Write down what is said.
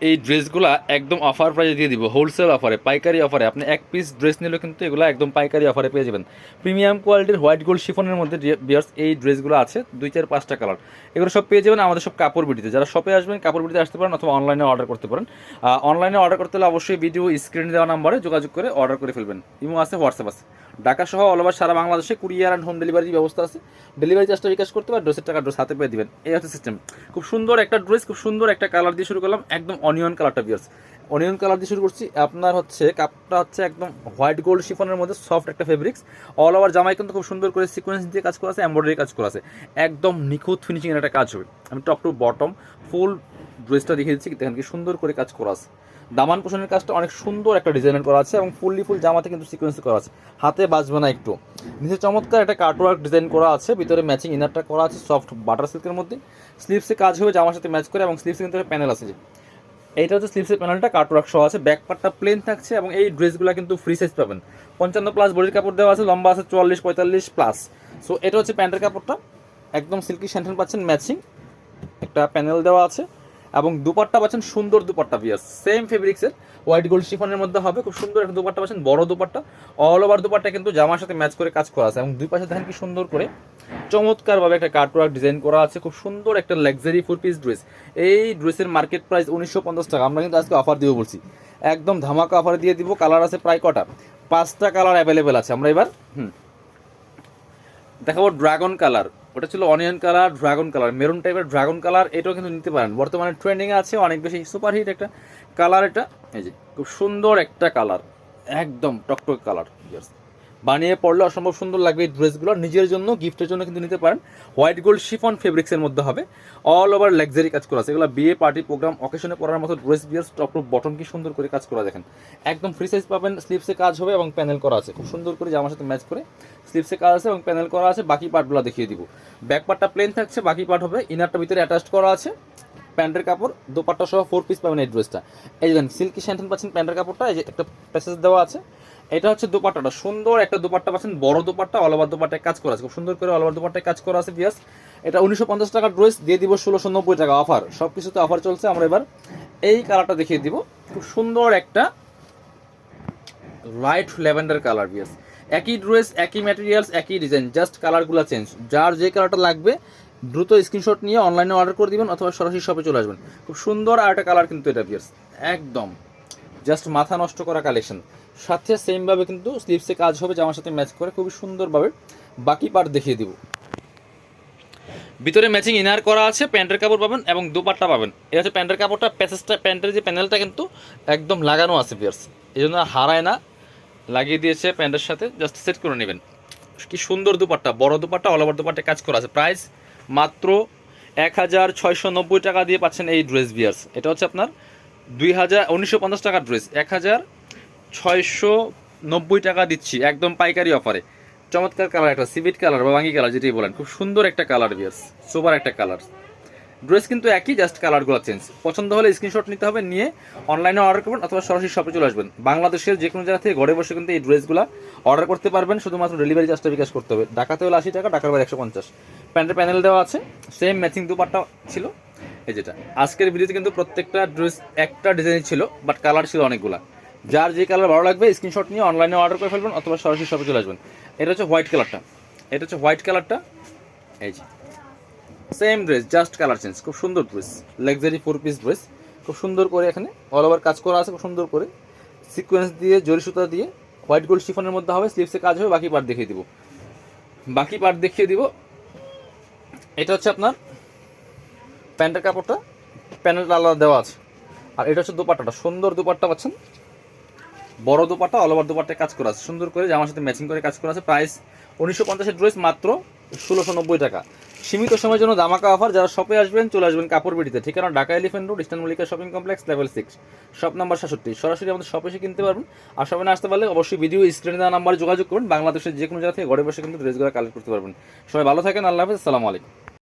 এই ড্রেসগুলো একদম অফার প্রাইসে দিয়ে দিব হোলসেল অফারে পাইকারি অফারে আপনি এক পিস ড্রেস নিলেও কিন্তু এগুলো একদম পাইকারি অফারে পেয়ে যাবেন। প্রিমিয়াম কোয়ালিটির হোয়াইট গোল্ড শিফনের মধ্যে বিয়ার্স এই ড্রেসগুলো আছে, দুই, চার, পাঁচটা কালার এগুলো সব পেয়ে যাবেন আমাদের সব কাপড় বিটিতে। যারা শপে আসবেন, কাপড় বিটিতে আসতে পারেন অথবা অনলাইনে অর্ডার করতে পারেন। অনলাইনে অর্ডার করতে হলে অবশ্যই ভিডিও স্ক্রিনে দেওয়া নাম্বারে যোগাযোগ করে অর্ডার করে ফেলবেন। ইমো আছে হোয়াটসঅ্যাপ আছে। ঢাকা সহ অল ওভার সারা বাংলাদেশে কুরিয়ার অ্যান্ড হোম ডেলিভারি ব্যবস্থা আছে। ডেলিভারি চার্জটা বিকাশ করতে পারে ড্রেসের টাকা ড্রেস হাতে পেয়ে দিবেন। এই হচ্ছে সিস্টেম খুব সুন্দর একটা ড্রেস খুব সুন্দর একটা কালার দিয়ে শুরু করলাম। একদম অনিয়ন কালারটা বিয়ার্স অনিয়ন কালার দিয়ে শুরু করছি। আপনার হচ্ছে কাপটা হচ্ছে একদম হোয়াইট গোল্ড শিফনের মধ্যে সফট একটা ফেব্রিক্স অল ওভার জামাই কিন্তু খুব সুন্দর করে সিকোয়েন্স দিয়ে কাজ করা আছে এমব্রয়ডারি কাজ করা আছে। একদম নিখুঁত ফিনিশিং একটা কাজ হবে। আমি টপ টু বটম ফুল ড্রেসটা দেখিয়ে দিচ্ছি। দেখেন কি সুন্দর করে কাজ করা আছে। দামান পোষণের কাজটা অনেক সুন্দর একটা ডিজাইন করা আছে এবং ফুললি ফুল জামাতে কিন্তু সিকোয়েন্স করা আছে। হাতে বাজবে না একটু। নিচে চমৎকার একটা কার্টওয়ার্ক ডিজাইন করা আছে, ভিতরে ম্যাচিং ইনারটা করা আছে সফট বাটার সিল্কের মধ্যে। স্লিপসে কাজ হবে জামার সাথে ম্যাচ করে এবং স্লিভসে কিন্তু প্যানেল আছে। এইটা হচ্ছে স্লিপসের প্যানেলটা কার্টওয়ার্ক সহ আছে। ব্যাক পার্টটা প্লেন থাকছে এবং এই ড্রেসগুলো কিন্তু ফ্রি সাইজ পাবেন। পঞ্চান্ন প্লাস বডির কাপড় দেওয়া আছে, লম্বা আছে চুয়াল্লিশ, পঁয়তাল্লিশ প্লাস সো এটা হচ্ছে প্যান্টের কাপড়টা। একদম সিল্কি স্যান্টেন পাচ্ছেন ম্যাচিং একটা প্যানেল দেওয়া আছে। এবং দুপাট্টা পাচ্ছেন সুন্দর দুপাট্টা বিয়াস সেম ফেব্রিক্সের হোয়াইট গোল্ড শিফনের মধ্যে হবে। খুব সুন্দর একটা দুপাট্টা পাচ্ছেন, বড় দুপাট্টা। অল ওভার দুপাট্টা কিন্তু জামার সাথে ম্যাচ করে কাজ করা আছে এবং দুই পাশে দেখেন কি সুন্দর করে চমৎকারভাবে একটা কার্টওয়ার্ক ডিজাইন করা আছে। খুব সুন্দর একটা লাক্সারি ফোর পিস ড্রেস এই ড্রেসের মার্কেট প্রাইস উনিশশো পঞ্চাশ টাকা। আমরা কিন্তু আজকে অফার দিব বলছি। একদম ধামাকা অফার দিয়ে দিব। কালার আছে প্রায় কটা। পাঁচটা কালার অ্যাভেলেবেল আছে। আমরা এবার, হুম, দেখাবো ড্রাগন কালার ওটা ছিল onion colour, dragon colour. Maroon টাইপের ড্রাগন কালার এটাও কিন্তু নিতে পারেন। বর্তমানে ট্রেন্ডিং আছে, অনেক বেশি সুপারহিট একটা কালার এটা। এই যে, খুব সুন্দর একটা কালার। একদম টকটক কালার বানিয়ে পড়লে অসম্ভব সুন্দর লাগবে এই ড্রেসগুলো। নিজের জন্য, গিফটের জন্য কিন্তু নিতে পারেন। হোয়াইট গোল্ড শিফন ফেব্রিক্সের মধ্যে হবে। অল ওভার লাক্সারি কাজ করা আছে। এগুলো বিয়ে পার্টি প্রোগ্রাম অকেশনে পড়ার মতো ড্রেস বিয়ার টপ টপ বটন কি সুন্দর করে কাজ করা দেখেন। একদম ফ্রি সাইজ পাবেন স্লিপসে কাজ হবে এবং প্যানেল করা আছে। খুব সুন্দর করে জামার সাথে ম্যাচ করে স্লিপসে কাজ আছে এবং প্যানেল করা আছে। বাকি পার্টগুলো দেখিয়ে দিব। ব্যাক পার্টটা প্লেন থাকছে, বাকি পার্ট হবে ইনারটা ভিতরে অ্যাটাচ করা আছে। প্যান্টের কাপড়, দোপাট্টা সহ ফোর পিস পাবেন এই ড্রেসটা এই দেখেন সিল্কি স্যান্টেন পাচ্ছেন প্যান্টের কাপড়টা, এই যে একটা প্যাসেজ দেওয়া আছে। এটা হচ্ছে দোপাট্টাটা। সুন্দর একটা দোপাট্টা পাচ্ছেন, বড় দোপাট্টা অল ওভার দোপাট্টায় কাজ করা আছে। খুব সুন্দর করে অল ওভার দোপাট্টায় কাজ করা আছে বিয়াস এটা উনিশশো পঞ্চাশ টাকার ড্রেস দিয়ে দিব ষোলোশো নব্বই টাকা অফার সব কিছুতে অফার চলছে, আমরা এবার এই কালারটা দেখিয়ে দিব। খুব সুন্দর একটা লাইট ল্যাভেন্ডার কালার বিয়াস একই ড্রেস একই ম্যাটেরিয়ালস একই ডিজাইন জাস্ট কালারগুলো চেঞ্জ যার যে কালারটা লাগবে দ্রুত স্ক্রিনশট নিয়ে অনলাইনে অর্ডার করে দিবেন অথবা সরাসরি শপে চলে আসবেন। খুব সুন্দর আর একটা কালার কিন্তু এটা বিয়ার্স একদম। জাস্ট মাথা নষ্ট করা কালেকশন সাথে সেমভাবে কিন্তু স্লিভসে কাজ হবে, জামার সাথে ম্যাচ করে, খুবই সুন্দরভাবে বাকি পার্ট দেখিয়ে দিব। ভিতরে ম্যাচিং ইনার করা আছে, প্যান্টের কাপড় পাবেন এবং দুপাট্টা পাবেন। এটা হচ্ছে প্যান্টের কাপড়টা প্যাসেজটা প্যান্টের যে প্যানেলটা কিন্তু একদম লাগানো আছে পিয়ার্স এই জন্য হারায় না। লাগিয়ে দিয়েছে প্যান্টের সাথে জাস্ট সেট করে নেবেন। কি সুন্দর দুপাট্টা, বড় দুপাট্টা অল ওভার দুপাট্টা কাজ করা আছে। প্রাইস মাত্র এক হাজার ছয়শো নব্বই টাকা দিয়ে পাচ্ছেন এই ড্রেস বিয়ার্স এটা হচ্ছে আপনার দুই হাজার, উনিশশো পঞ্চাশ টাকার ড্রেস এক হাজার ছয়শো নব্বই টাকা দিচ্ছি, একদম পাইকারি অফারে চমৎকার কালার একটা সিভিট কালার বা বাঙ্গি কালার যেটাই বলেন, খুব সুন্দর একটা কালার বিয়ার্স সুপার একটা কালার ড্রেস কিন্তু একই জাস্ট কালারগুলো চেঞ্জ পছন্দ হলে স্ক্রিনশট নিতে হবে, নিয়ে অনলাইনে অর্ডার করবেন অথবা সরাসরি শপে চলে আসবেন। বাংলাদেশের যে কোনো জায়গা থেকে ঘরে বসে কিন্তু এই ড্রেসগুলো অর্ডার করতে পারবেন, শুধুমাত্র ডেলিভারি চার্জটা বিকাশ করতে হবে। ঢাকাতে হলে আশি টাকা, ঢাকার বাইরে একশো পঞ্চাশ। প্যান্টের প্যানেল দেওয়া আছে। সেম ম্যাচিং দুপাট্টা ছিল। এই যেটা। আজকের ভিডিওতে কিন্তু প্রত্যেকটা ড্রেস একটা ডিজাইন ছিল বাট কালার ছিল অনেকগুলা। যার যে কালার ভালো লাগবে স্ক্রিনশট নিয়ে অনলাইনে অর্ডার করে ফেলবেন অথবা সরাসরি শপে চলে আসবেন। এটা হচ্ছে হোয়াইট কালারটা এটা হচ্ছে হোয়াইট কালারটা এই যে। Same dress just colour change খুব সুন্দর dress luxury four piece dress খুব সুন্দর করে এখানে অল ওভার কাজ করা আছে, খুব সুন্দর করে। সিকোয়েন্স দিয়ে, জরি সুতা দিয়ে হোয়াইট গোল্ড শিফনের মধ্যে হবে স্লিভসে কাজ হবে, বাকি পার্ট দেখিয়ে দিব। বাকি পার্ট দেখিয়ে দিব। এটা হচ্ছে আপনার প্যান্টের কাপড়টা। প্যানেলটা আলাদা দেওয়া আছে। আর এটা হচ্ছে দুপাট্টাটা। সুন্দর দুপাট্টা পাচ্ছেন। বড় দুপাট্টা, অল ওভার দুপাট্টায় কাজ করা আছে। সুন্দর করে জামার সাথে ম্যাচিং করে কাজ করা আছে। প্রাইস উনিশশো পঞ্চাশের ড্রেস মাত্র ষোলোশো নব্বই টাকা। সীমিত সময়ের জন্য দামাকা অফার যারা শপে আসবেন, চলে আসবেন কাপড় বিটিতে ঠিকানা Dhaka elephant road eastern Mallika shopping complex level six shop number সাতষট্টি। সরাসরি আমাদের শপে এসে কিনতে পারবেন। আর শপে আসতে পারলে অবশ্যই ভিডিও স্ক্রিনে দেওয়া নাম্বারে যোগাযোগ করুন। বাংলাদেশের যে কোনো জায়গা থেকে ঘরে বসে কিন্তু ড্রেসগুলো কালেক্ট করতে পারবেন। সবাই ভালো থাকেন, আল্লাহ হাফিজ, আসসালামু আলাইকুম।